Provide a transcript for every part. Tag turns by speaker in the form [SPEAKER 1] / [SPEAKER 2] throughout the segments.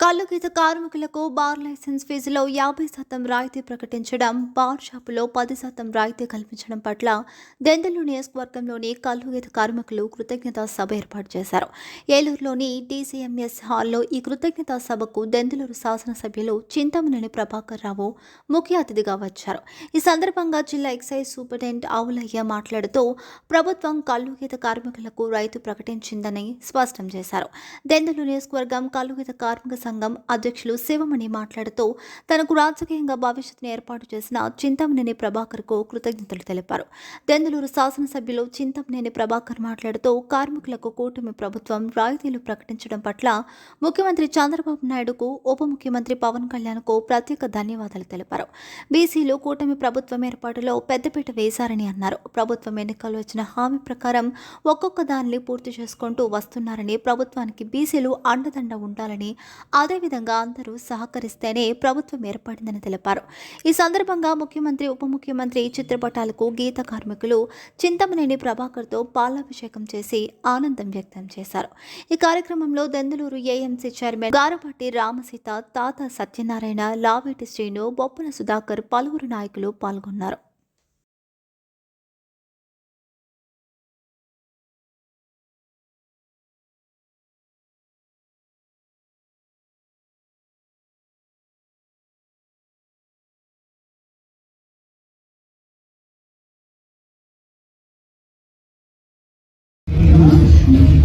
[SPEAKER 1] కల్లుగీత కార్మికులకు bar licence ఫీజులో యాభై శాతం రాయితీ ప్రకటించడం బార్ షాపులో పది శాతం రాయితీ కల్పించడం పట్ల దెందలు నియోజకవర్గంలోని కల్లుగీత కార్మికులు కృతజ్ఞతా సభ ఏర్పాటు చేశారు. ఏలూరులోని డీసీఎంఎస్ హాల్లో ఈ కృతజ్ఞతా సభకు దెందులూరు శాసనసభ్యులు చింతమనేని ప్రభాకర్ రావు ముఖ్య అతిథిగా వచ్చారు. ఈ సందర్భంగా జిల్లా ఎక్సైజ్ సూపరింటెండెంట్ ఆవులయ్య మాట్లాడుతూ ప్రభుత్వం కల్లుగీత కార్మికులకు రైతు ప్రకటించిందని స్పష్టం చేశారు. దెందులు నియోజకవర్గం కల్లుగీత కార్మిక సంఘం అధ్యక్షులు శివమణి మాట్లాడుతూ తనకు రాజకీయంగా భవిష్యత్తును ఏర్పాటు చేసిన చింతమనేని ప్రభాకర్కు కృతజ్ఞతలు తెలిపారు. దెందులూరు శాసనసభ్యులు చింతమనేని ప్రభాకర్ మాట్లాడుతూ కార్మికులకు కూటమి ప్రభుత్వం రాయితీలు ప్రకటించడం పట్ల ముఖ్యమంత్రి చంద్రబాబు నాయుడుకు ఉప ముఖ్యమంత్రి పవన్ కళ్యాణ్కు ప్రత్యేక ధన్యవాదాలు తెలిపారు. బీసీలు కూటమి ప్రభుత్వం ఏర్పాటులో పెద్దపీట వేశారని అన్నారు. ప్రభుత్వం ఎన్నికల్లో ఇచ్చిన హామీ ప్రకారం ఒక్కొక్క దానిని పూర్తి చేసుకుంటూ వస్తున్నారని ప్రభుత్వానికి బీసీలు అండదండ ఉండాలని అదేవిధంగా అందరూ సహకరిస్తేనే ప్రభుత్వం ఏర్పడిందని తెలిపారు. ఈ సందర్భంగా ముఖ్యమంత్రి ఉప ముఖ్యమంత్రి చిత్రపటాలకు గీత కార్మికులు చింతమనేని ప్రభాకర్తో పాలాభిషేకం చేసి ఆనందం వ్యక్తం చేశారు. ఈ కార్యక్రమంలో దెందులూరు ఏఎంసీ చైర్మన్ గారపాటి రామసీత తాత సత్యనారాయణ లావేటి శ్రీను బొప్పన సుధాకర్ పలువురు నాయకులు పాల్గొన్నారు.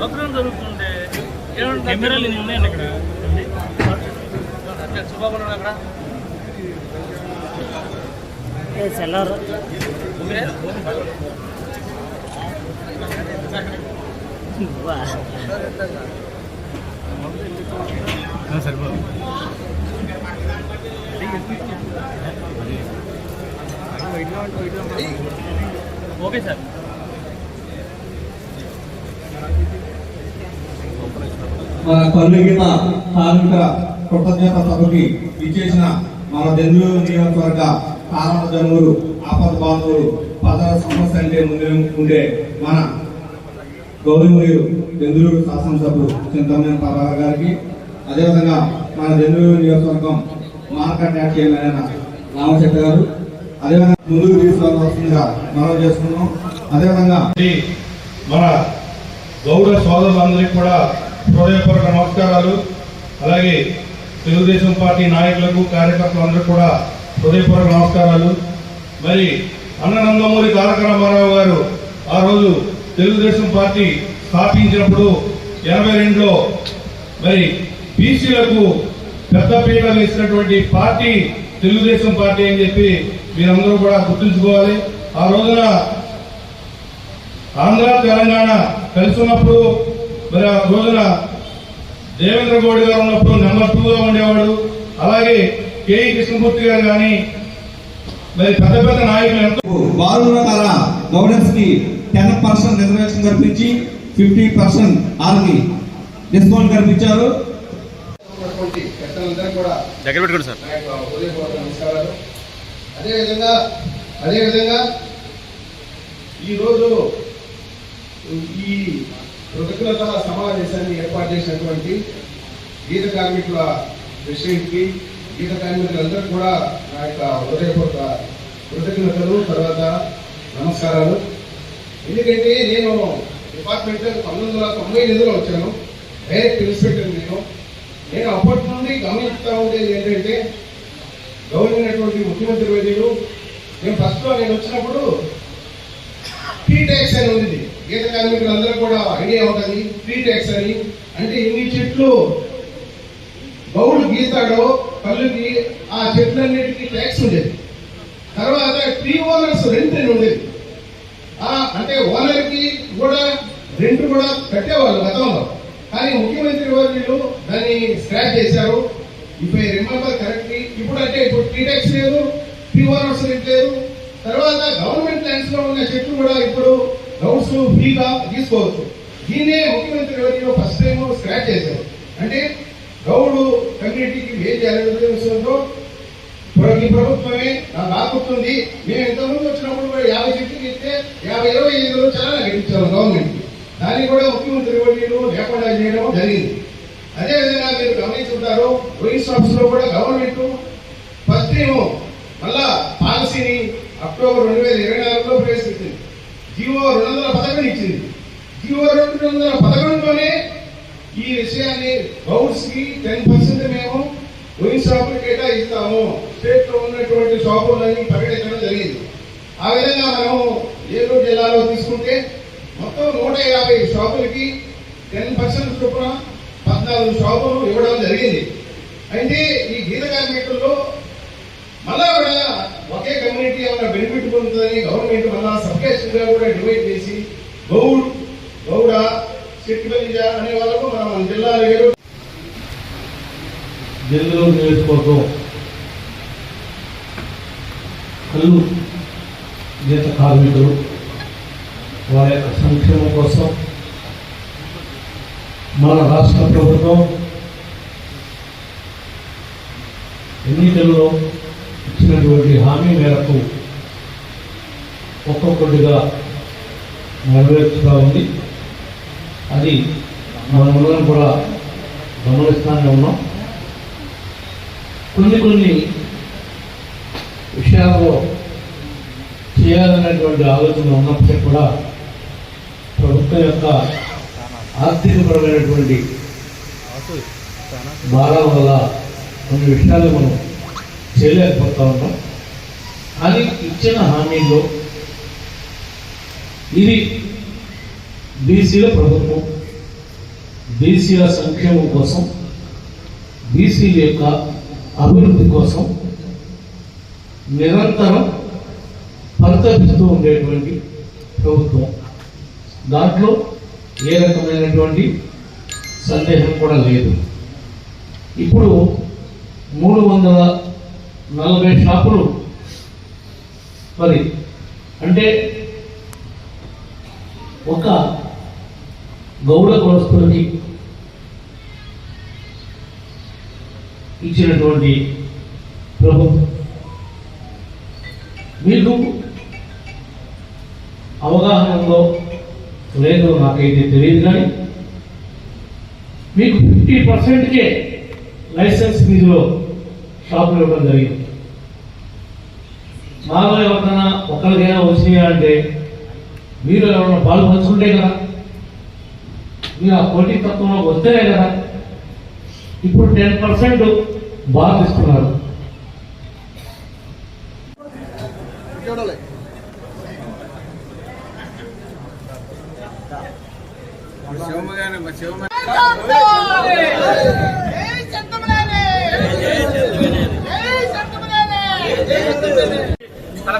[SPEAKER 2] ప్రోగ్రామ్ జరుగుతుంటే కెమెరాలు ఉన్నాయండి ఇక్కడ సుబాబు అక్కడ?
[SPEAKER 3] సెల్లర్.
[SPEAKER 2] Okay sir.
[SPEAKER 4] మన కల్లుగిన కార్మిక కృతజ్ఞత సభకి ఇచ్చేసిన మన దెందులూరు నియోజకవర్గ కారణ జనువులు ఆపద బాంధవులు పదవ సమస్య అంటే ముందే ఉండే మన గౌరవనీయులు దెందులూరు శాసనసభ్యులు చింతమైన ప్రభాకర్ గారికి అదేవిధంగా మన దెందులూరు నియోజకవర్గం మార్కెట్ యాక్ట్ చైర్మన్ రామశెట్టి గారు అదేవిధంగా ముందుకు తీసుకోవాల్సిందిగా మనం చేసుకున్నాం. అదేవిధంగా
[SPEAKER 5] మన గౌరవ సోదరులందరికీ కూడా హృదయపూర్వక నమస్కారాలు. అలాగే తెలుగుదేశం పార్టీ నాయకులకు కార్యకర్తలందరూ కూడా హృదయపూర్వక నమస్కారాలు. మరి అన్న నందమూరి తారక రామారావు గారు ఆ రోజు తెలుగుదేశం పార్టీ స్థాపించినప్పుడు ఎనభై రెండులో మరి బీసీలకు పెద్ద పీట వేసినటువంటి పార్టీ తెలుగుదేశం పార్టీ అని చెప్పి మీరందరూ కూడా గుర్తుంచుకోవాలి. ఆ రోజున ఆంధ్ర తెలంగాణ కలిసి ఉన్నప్పుడు మరి ఆ రోజున దేవేంద్ర గౌడ్ గారు ఉన్నప్పుడు నెంబర్ టూ గా ఉండేవాడు. అలాగే కేఈ కృష్ణమూర్తి గారు కానీ మరి పెద్ద పెద్ద నాయకులు ఎంతో
[SPEAKER 4] బాలుర గవర్నెన్స్కి టెన్ పర్సెంట్ రిజర్వేషన్ కల్పించి ఫిఫ్టీ పర్సెంట్ వాళ్ళకి డిస్కౌంట్ కల్పించారు.
[SPEAKER 2] దగ్గర పెట్టుకోండి సార్.
[SPEAKER 6] అదేవిధంగా అదేవిధంగా ఈరోజు ఈ కృతజ్ఞత సమావేశాన్ని ఏర్పాటు చేసినటువంటి గీత కార్మికుల విషయంకి గీత కార్మికులందరూ కూడా నా యొక్క హృదయపూర్వక కృతజ్ఞతలు. తర్వాత నమస్కారాలు. ఎందుకంటే నేను డిపార్ట్మెంట్ పంతొమ్మిది వందల తొంభై ఎనిమిదిలో వచ్చాను. డైరెక్ట్ ఇన్స్పెక్టర్ నేను. నేను అప్పటి నుండి గమనిస్తూ ఉండేది ఏంటంటే గౌరవమైనటువంటి ముఖ్యమంత్రి వైద్యులు నేను ఫస్ట్లో నేను వచ్చినప్పుడు టీ ట్యాక్స్ అని ఉంది. గీత కార్మికులందరూ కూడా ఐడియా ఉంటుంది టీ ట్యాక్స్ అని. అంటే ఇన్ని చెట్లు బౌలు గీతాడో కళ్ళుకి ఆ చెట్లన్నిటికీ ట్యాక్స్ ఉండేది. తర్వాత ట్రీ ఓనర్స్ రెంట్ అని ఉండేది. ఆ అంటే ఓనర్కి కూడా రెంట్ కూడా కట్టేవాళ్ళు గతంలో. కానీ ముఖ్యమంత్రి వర్యులు దాన్ని స్క్రాచ్ చేశారు. ఇప్పుడు ఐ రిమెంబర్ కరెక్ట్లీ ఇప్పుడు అంటే ఇప్పుడు టీటెక్స్ లేదు రెంట్ లేదు. తర్వాత గవర్నమెంట్ ల్యాండ్స్లో ఉన్న చెట్లు కూడా ఇప్పుడు గౌడ్స్ ఫ్రీగా తీసుకోవచ్చు. దీనే ముఖ్యమంత్రి వర్యులు ఫస్ట్ టైం స్క్రాచ్ చేశారు. అంటే గౌడు కమ్యూనిటీకి ఏం చేయాలనే ఉద్దేశంతో ఈ ప్రభుత్వమే నాకు ఆపుతుంది మేము ఇంతకుముందు వచ్చినప్పుడు కూడా యాభై చెట్లు ఇస్తే యాభై ఇరవై ఐదులో చాలా గెలిచారు గవర్నమెంట్. దాన్ని కూడా ముఖ్యమంత్రి వర్యులు లేకుండా చేయడం జరిగింది. అదేవిధంగా మీరు గమనించుంటారు పోలీస్ షాప్స్లో కూడా గవర్నమెంట్ ఫస్ట్ టైం మళ్ళా పాలసీని అక్టోబర్ రెండు వేల ఇరవై నాలుగులో ప్రవేశపెట్టింది. జీవో రెండు వందల పథకం ఇచ్చింది. జీవో రెండు వందల పదకొండులోనే ఈ విషయాన్ని గౌడ్స్కి టెన్ పర్సెంట్ మేము వైన్ షాపులు కేటాయిస్తాము. స్టేట్లో ఉన్నటువంటి షాపులని ప్రకటించడం జరిగింది. ఆ విధంగా మనం ఏలూరు జిల్లాలో తీసుకుంటే మొత్తం నూట యాభై షాపులకి టెన్ పర్సెంట్ చొప్పున పద్నాలుగు షాపులు ఇవ్వడం జరిగింది. అయితే ఈ గీత కార్మికుల్లో మళ్ళా కూడా ఒకే కమ్యూనిటీ ఏమైనా బెనిఫిట్ పొందుతుందని గవర్నమెంట్ మళ్ళా సబ్కేషన్ కూడా డివైడ్ చేసి గౌడ్ గౌడ శెట్టిబలిజ అనే వాళ్ళకు మనం మన జిల్లాలో ఏడు
[SPEAKER 2] దెందులూరు నియోజకవర్గం కళ్ళు గీత కార్మికులు వారి యొక్క సంక్షేమం కోసం మన రాష్ట్ర ప్రభుత్వం ఎన్నికల్లో ఇచ్చినటువంటి హామీ మేరకు ఒక్కొక్కటిగా నెరవేర్చుతూ ఉంది. అది మనమందరం కూడా గమనిస్తూనే ఉన్నాం. కొన్ని కొన్ని విషయాల్లో చేయాలనేటువంటి ఆలోచన ఉన్నప్పటికీ కూడా ప్రభుత్వం యొక్క ఆర్థికపరమైనటువంటి భారాల వల్ల కొన్ని విషయాలు మనం చేయలేకపోతా ఉన్నాం కానీ ఇచ్చిన హామీలో ఇది బీసీల ప్రభుత్వం బీసీల సంక్షేమం కోసం బీసీల యొక్క అభివృద్ధి కోసం నిరంతరం పరితపిస్తూ ఉండేటువంటి ప్రభుత్వం. దాంట్లో ఏ రకమైనటువంటి సందేహం కూడా లేదు. ఇప్పుడు మూడు వందల నలభై షాపులు మరి అంటే ఒక గౌడ కులస్తులకి ఇచ్చినటువంటి ప్రభుత్వం. మీకు అవగాహన ఉందో లేదో నాకైతే తెలియదు కానీ మీకు ఫిఫ్టీ పర్సెంట్కే లైసెన్స్ ఫీజులో షాపులు ఇవ్వడం జరిగింది. మాలో ఎవరికైనా ఒకరికైనా వచ్చినాయా అంటే మీరు ఎవరైనా పాలు పంచుకుంటే కదా. మీరు ఆ పోటీ తత్వంలోకి వస్తేనే కదా. ఇప్పుడు టెన్ పర్సెంట్ బాగా ఇస్తున్నారు
[SPEAKER 7] తలకాసి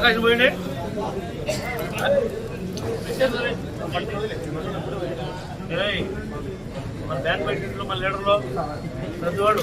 [SPEAKER 7] పోయిండే. పోయింది మన బ్యాట్ బయట మన లీడర్లో ప్రతి వాడు